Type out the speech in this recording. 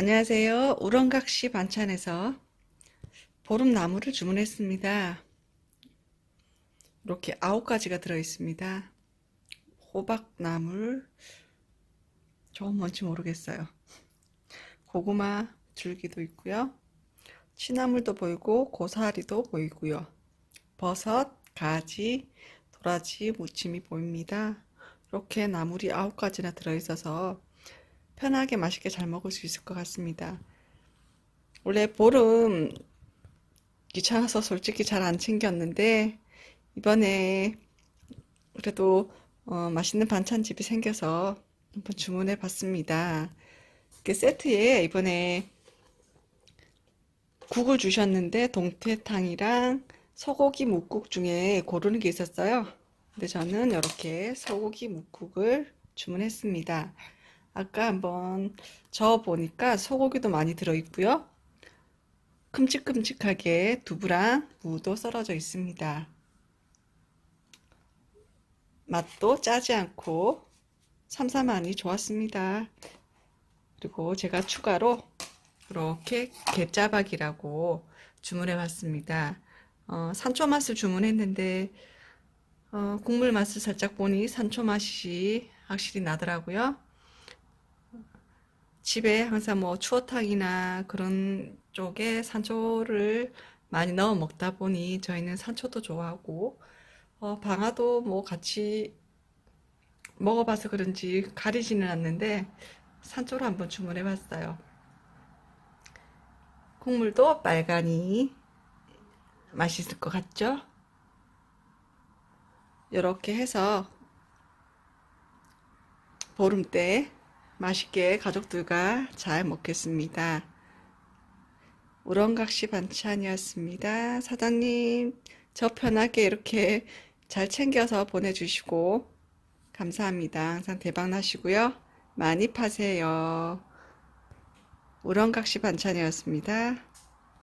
안녕하세요. 우렁각시 반찬에서 보름나무를 주문했습니다. 이렇게 아홉 가지가 들어있습니다. 호박나물, 저건 뭔지 모르겠어요. 고구마 줄기도 있고요. 취나물도 보이고 고사리도 보이고요. 버섯, 가지, 도라지, 무침이 보입니다. 이렇게 나물이 아홉 가지나 들어있어서 편하게 맛있게 잘 먹을 수 있을 것 같습니다. 원래 보름 귀찮아서 솔직히 잘 안 챙겼는데 이번에 그래도 어, 맛있는 반찬집이 생겨서 한번 주문해 봤습니다. 그 세트에 이번에 국을 주셨는데 동태탕이랑 소고기 묵국 중에 고르는 게 있었어요. 근데 저는 이렇게 소고기 묵국을 주문했습니다. 아까 한번 저어 보니까 소고기도 많이 들어있고요. 큼직큼직하게 두부랑 무도 썰어져 있습니다. 맛도 짜지 않고 삼삼하니 좋았습니다. 그리고 제가 추가로 이렇게 갯짜박이라고 주문해 봤습니다. 어, 산초 맛을 주문했는데 어, 국물 맛을 살짝 보니 산초 맛이 확실히 나더라고요. 집에 항상 뭐 추어탕이나 그런 쪽에 산초를 많이 넣어 먹다 보니 저희는 산초도 좋아하고 어, 방아도 뭐 같이 먹어봐서 그런지 가리지는 않는데 산초로 한번 주문해 봤어요. 국물도 빨간이 맛있을 것 같죠? 이렇게 해서 보름 때 맛있게 가족들과 잘 먹겠습니다. 우렁각시 반찬이었습니다. 사장님, 저 편하게 이렇게 잘 챙겨서 보내주시고 감사합니다. 항상 대박 나시고요. 많이 파세요. 우렁각시 반찬이었습니다.